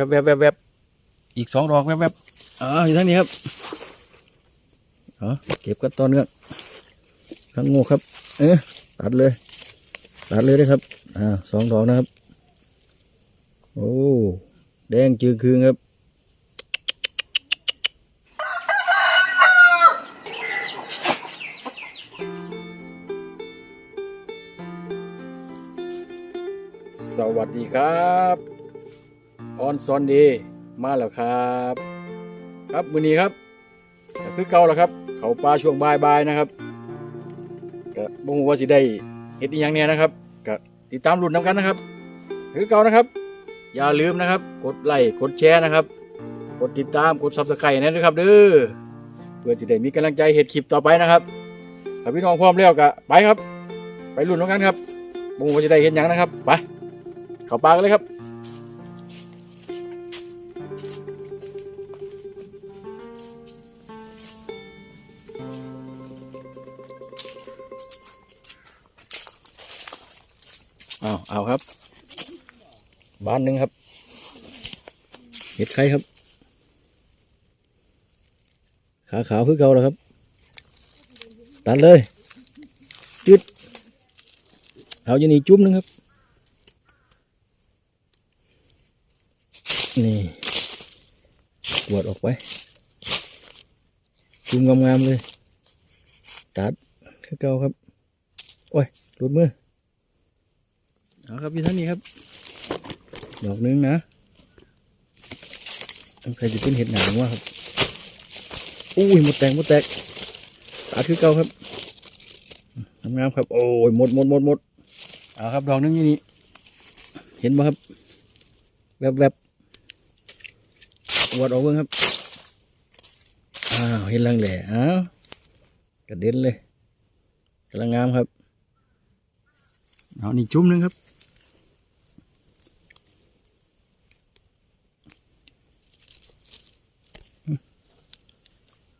วบแวบแวบแวบอีกสองดอกแวบแวบอ่าอยู่ทางนี้ครับอ๋อเก็บกันตอนเนื้อข้งงูครับ เออตัดเลย ตัดเลยนะครับ อ่าสองดอกนะครับ โอ้แดงจืดคืนครับสวัสดีครับ ออนซอนดีมาแล้วครับ ครับมือนี้ครับก็คือเก่าแล้วครับ เขาปลาช่วงบ่ายนะครับก็บ่ฮู้ว่าสิได้เฮ็ดอีหยังเนี่ยนะครับก็ติดตามรุ่นน้ำกันนะครับ คือเก่านะครับ อย่าลืมนะครับ กดไลค์กดแชร์นะครับ กดติดตามกด Subscribe นะครับเด้อเพื่อสิได้มีกำลังใจเฮ็ดคลิปต่อไปนะครับถ้าพี่น้องพร้อมแล้วก็ไปครับ ไปรุ่นน้ำกันครับบ่ฮู้ว่าสิได้เฮ็ดหยังนะครับไปเขาปลากันเลยครับ เอาครับ บ้านหนึ่งครับ เห็ดไข่ครับ ขาขาวคือเก่าแล้วครับ ตัดเลยจุดเอาอย่นี้จุ่มนึงครับ นี่กวดออกไป จุ่มงามๆเลย ตัดคือเก่าครับ โอ้ยหลุดมือ เอาครับพี่ท่านนี้ครับ ดอกหนึงนะใครจะเป็นเห็ดหนางวะครับอุ้ยหมดแตกหมดแตกตัดคือเก่าครับงามครับ โอ้ยหมดหมดหมดหมดเอาครับดอกหนึงอยู่นี่เห็นไหมครับแวบแวบวัดออกเบิ่งครับอ้าวเห็นลังแหล่อ้าวกระเด็นเลยกำลังงามครับเอานี่จุ่มหนึงครับ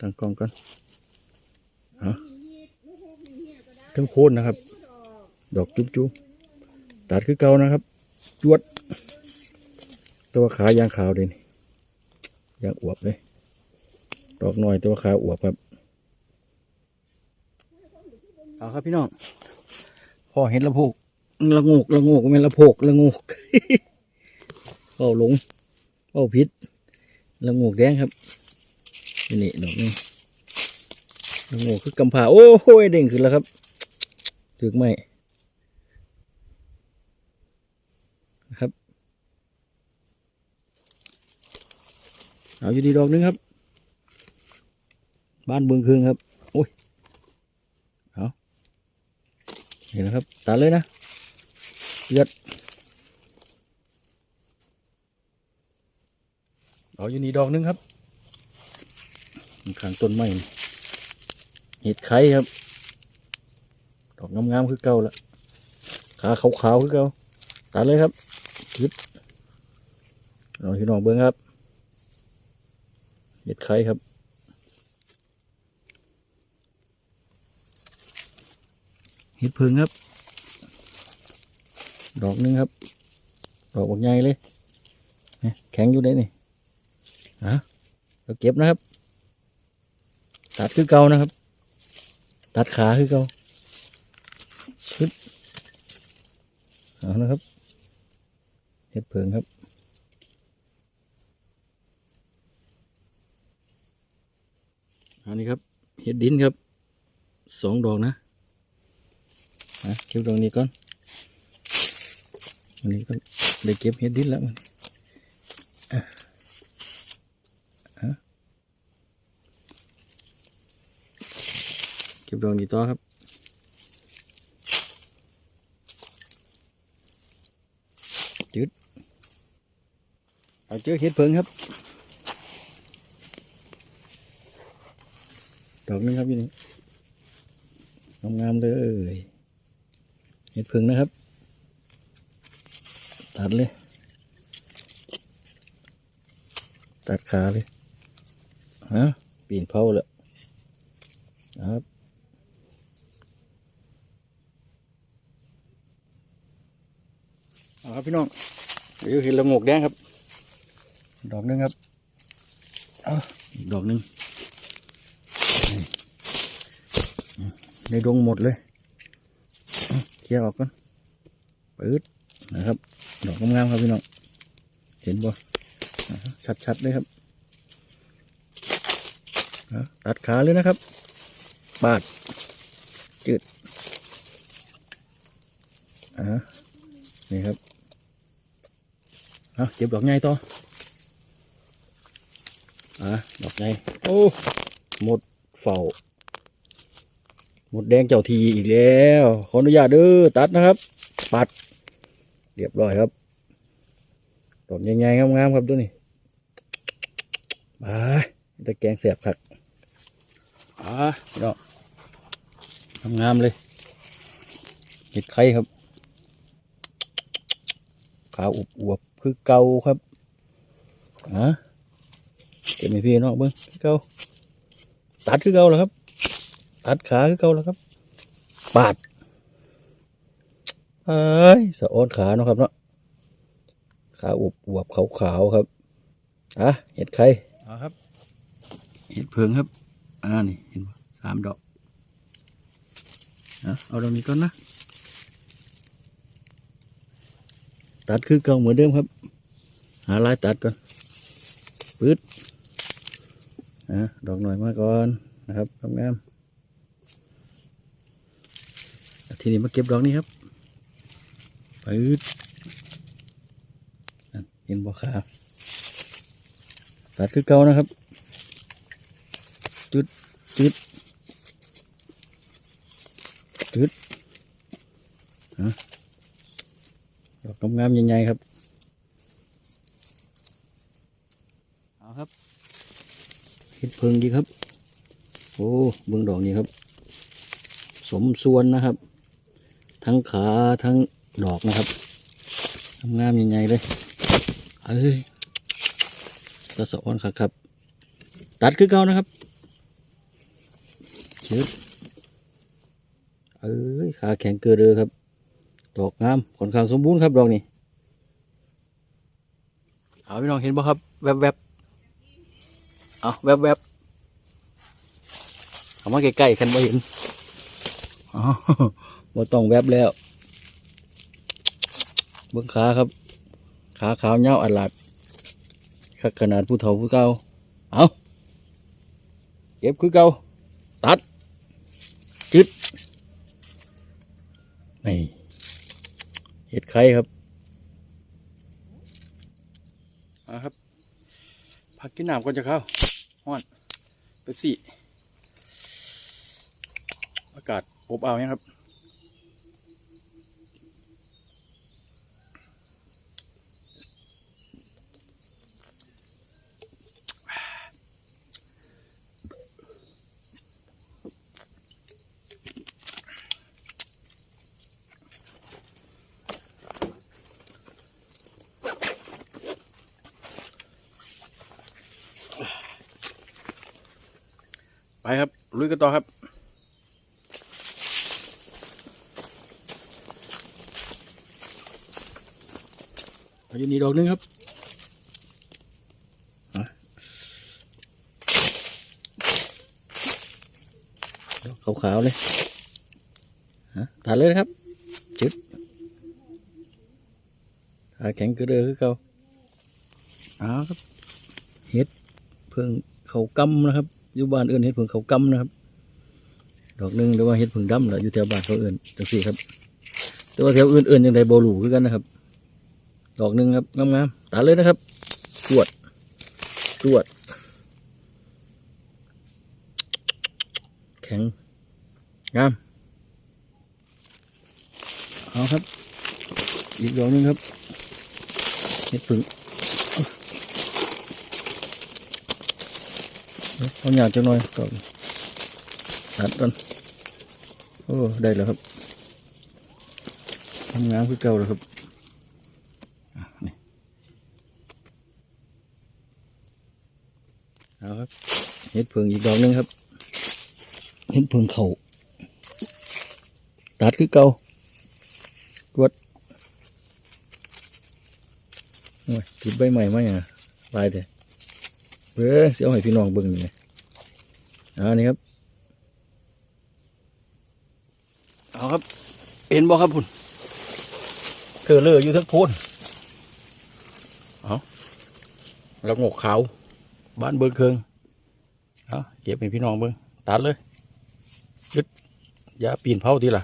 ตั้งกล้องก่อนเอาทั้งโคนนะครับ ดอกจุ๊บจุ๊บตัดคือเก่านะครับ จวด ตัวขายางขาวเลยนี่ยางอวบเลย ดอกหน่อยตัวขาอวบครับ เอาครับพี่น้อง พอเห็นละโพกละโงกละโงกไม่นละโพกละโงกเป้าหลงเป้าพิษละโงกแดงครับ นี่นี่ดอกนี้ละโงกคือกำผาโอ้โหเด้งขึ้นแล้วครับถึกไหมครับ เอาอยู่ดีดอกนึงครับ บ้านเบืองคืองครับโอ้ยเอาเห็นแล้วครับตัดเลยนะเลือดเอาอยู่นี่ดอกนึงครับ ข้างต้นไม้เห็ดไข่ครับ ดอกงามๆคือเก่าละขาขาวๆคือเก่าตัดเลยครับยึดเอาพี่น้องเบิ้งครับเห็ดไข่ครับเห็ดเพิงครับ ดอกหนึงครับ ดอกบักใหญ่เลยแข็งอยู่ได้นี่อะเราเก็บนะครับ ตัดคือเก่านะครับ ตัดขาคือเก่าชึดเอานะครับเห็ดเพิงครับอันนี้ครับเห็ดดินครับสองดอกนะอะเก็บตรงนี้ก่อนวันนี้ก็ได้เก็บเห็ดดินแล้วมันอะอะ เก็บตรงนี้ต่อครับจืดเอาเจอเห็ดเพิงครับ ดอกนึงครับอยู่นี่งามๆเลยเห็ดเพึ่งนะครับ ตัดเลย ตัดขาเลยฮะปีนเผาแล้วครับ เอาครับพี่น้องเดี๋ยวเห็นละงกแดงครับ ดอกหนึงครับเอาอีกดอกหนึงนี่อืมในดงหมดเลยเคลียร์ออกก่อนปื๊ดนะครับ ดอกงามๆครับพี่น้องเห็นบ่อ่าชัดๆเลยครับตัดขาเลยนะครับปาดจืดอ่านี่ครับ เอาเก็บดอกใหญ่ต่ออะดอกใหญ่โอ้หมดเฝ้าหมดแดงเจ้าทีอีกแล้ว ขออนุญาตเด้อตัดนะครับ ปัด เรียบร้อยครับดอกใหญ่ๆงามๆครับดูนี่บายตะแกงเสียบขัดอ่าพี่น้องงามๆเลยเห็ดไข่ครับ ขาวอวบอวบๆคือเกาครับอะเก็บให้พี่น้องเบิ้งคือเกาตัดคือเกาแล้วครับ ตัดขาคือเกาแล้วครับ ปาดเอ้ยสะอ้อนขาเนาะครับเนาะขาอวบอวบขาวขาวๆครับอะเห็ดไข่อ่าครับ เห็ดเพิงครับ อ่านี่เห็นปะสามดอกอะเอาดอกนี้ก่อนนะ ตัดคือเก่าเหมือนเดิมครับ หาลายตัดก่อนปื๊ดอะดอกหน่อยมาก่อนนะครับงามทีนี้มาเก็บดอกนี้ครับปื๊ดนั่นเห็นบ่ขาตัดคือเก่านะครับ จุดจุดจุดฮะ ดอกงามๆใหญ่ๆครับเอาครับเห็ดเพิงดีครับ โอ้เบื้องดอกนี้ครับ สมส่วนนะครับ ทั้งขาทั้งดอกนะครับงามๆใหญ่ๆเลยเอ้ยกระสอนครับครับ ตัดคือเก่านะครับชึบเอ้ยขาแข็งเกินเลยครับ ดอกงามค่อนข้างสมบูรณ์ครับดอกนี้เอาพี่น้องเห็นบ่ครับ แวบๆเอาแวบๆเอามาใกล้ๆกันบ่เห็นอ๋อบ่ต้องแวบแล้วเบื้องขาครับ ขาขาวเงาอัดหลัดขักขนาดผู้เฒ่าผู้เก่าเอาเก็บคือเก่าตัด จึดนี่ เห็ดไข่ครับเอาครับ ผักกินน้ำก่อนจะเข้าห้อนเป๊ซี่ อากาศอบอ้าวยังครับ ลุยกันต่อครับเอาอยู่นี่ดอกหนึงครับอะดอกขาวๆเลยฮะตัดเลยนะครับ จุดขาแข็งกระเดือคือเก่าเอาครับ เห็ดเพิ่งเขากำนะครับ อยู่บ้านเอื่นเห็ดเพิ่งเขากำนะครับ ดอกหนึงหรือว่าเห็ดเพิ่งดำแหละอยู่แถวบ้านเขาเอื่นจังสี่ครับ แต่ว่าแถวอื่นๆยังไดโบลูคือกันนะครับ ดอกหนึ่งครับงามๆตัดเลยนะครับตรวดตรวดแข็งงามเอาครับ อีกดอกหนึ่งครับเห็ดผึ่ง เอาหยาดจังหน่อยก่อนตัดก่อนโอ้ได้แล้วครับทำงานคือเก่าแล้วครับนี่เอาครับเห็ดเพิงอีกดอกหนึงครับเห็ดเพิงเขาตัดคือเก่าตรวจโอ้ยติดใบใหม่มาอย่างลายเถอะ เบ้อเสียวให้พี่น้องเบิ่งนี่เลยเอ่านี่ครับ เอาครับ เห็นบ่ครับพุ่นเคือเลืออยู่ทั้งโพนเอาแล้วงกขาวบ้านเบิ่งเคืองเอาเก็บให้พี่น้องเบิ่งตัดเลยยึดอย่าปีนเผาทีละ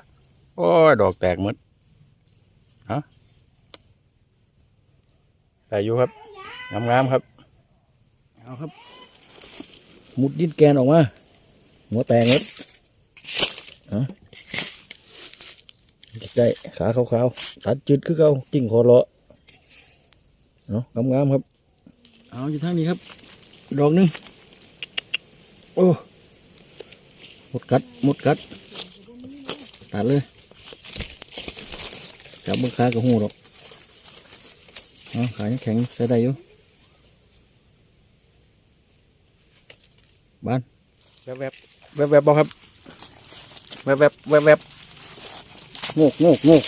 โอ้ย ดอกแตกหมดฮะแต่อยู่ครับงามๆครับ เอาครับ มุดดินแกนออกมา หัวแตงหมดฮะได้ขาขาวๆตัดจุดคือเขากิ่งคอเลาะเนาะงามๆครับ เอาอยู่ทางนี้ครับ ดอกหนึง โอ้หมดกัดหมดกัด ตัดเลย จับเบิ้งขากับหูดอกเอาขายังแข็งใส่ได้อยู่ บ้านแวบแวบแวบแวบๆบอกครับแวบแวบแวบแวบๆโงกโงกโงก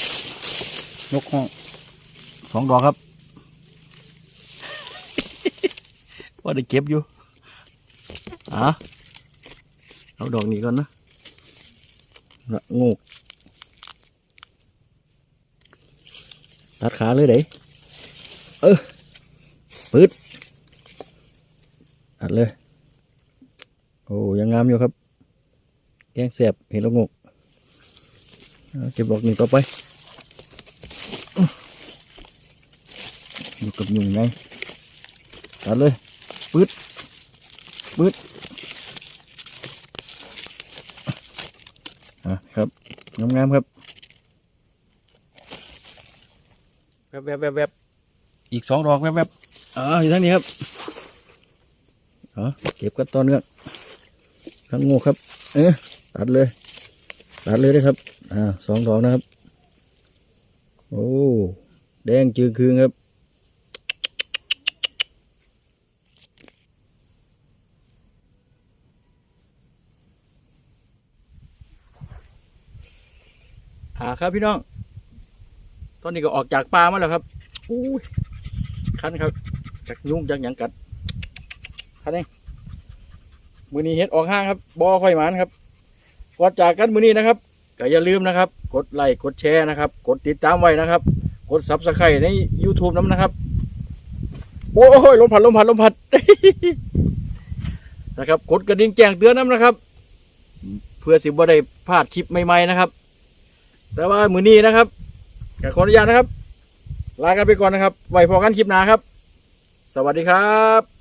นกห้องสองดอกครับว่าได้เก็บอยู่อะเอาดอกนี้ก่อนนะละโงกตัดขาเลยเด้เออปืดตัดเลย โอ้ยังงามอยู่ครับ แกงแสบเห็นแล้วงกเอาเก็บดอกนี้ต่อไปอื้ออยู่กับยุงไงตัดเลยปืดปืดอะครับงามๆครับแวบแวบแวบแวบอีกสองดอกแวบแวบอ่าอยู่ทางนี้ครับอ๋อเก็บกันตอนเนื้อ ทั้งงูครับ เออตัดเลย ตัดเลยนะครับ อ่าสองดอกนะครับ โอ้ แดงจืดคืนครับ อ่าครับพี่น้อง ตอนนี้ก็ออกจากป่ามาแล้วครับอู้ยคันครับ จากยุ่งจากหยังกัดคันเอง มือนี้เฮ็ดออกห้างครับบอค่อยหมานครับก่อนจากกันมือนี้นะครับก็อย่าลืมนะครับ กดไลค์กดแชร์นะครับ กดติดตามไว้นะครับ กดซับสไครต์ใน YouTube น้ำนะครับ โอ้ยลมพัดลมพัดลมพัดนะครับ กดกระดิ่งแจ้งเตือนน้ำนะครับ เพื่อสิบ่ได้พลาดคลิปใหม่ๆนะครับ แต่ว่ามือนี้นะครับก็ขออนุญาตนะครับ ลากันไปก่อนนะครับ ไว้พอกันคลิปหน้าครับ สวัสดีครับ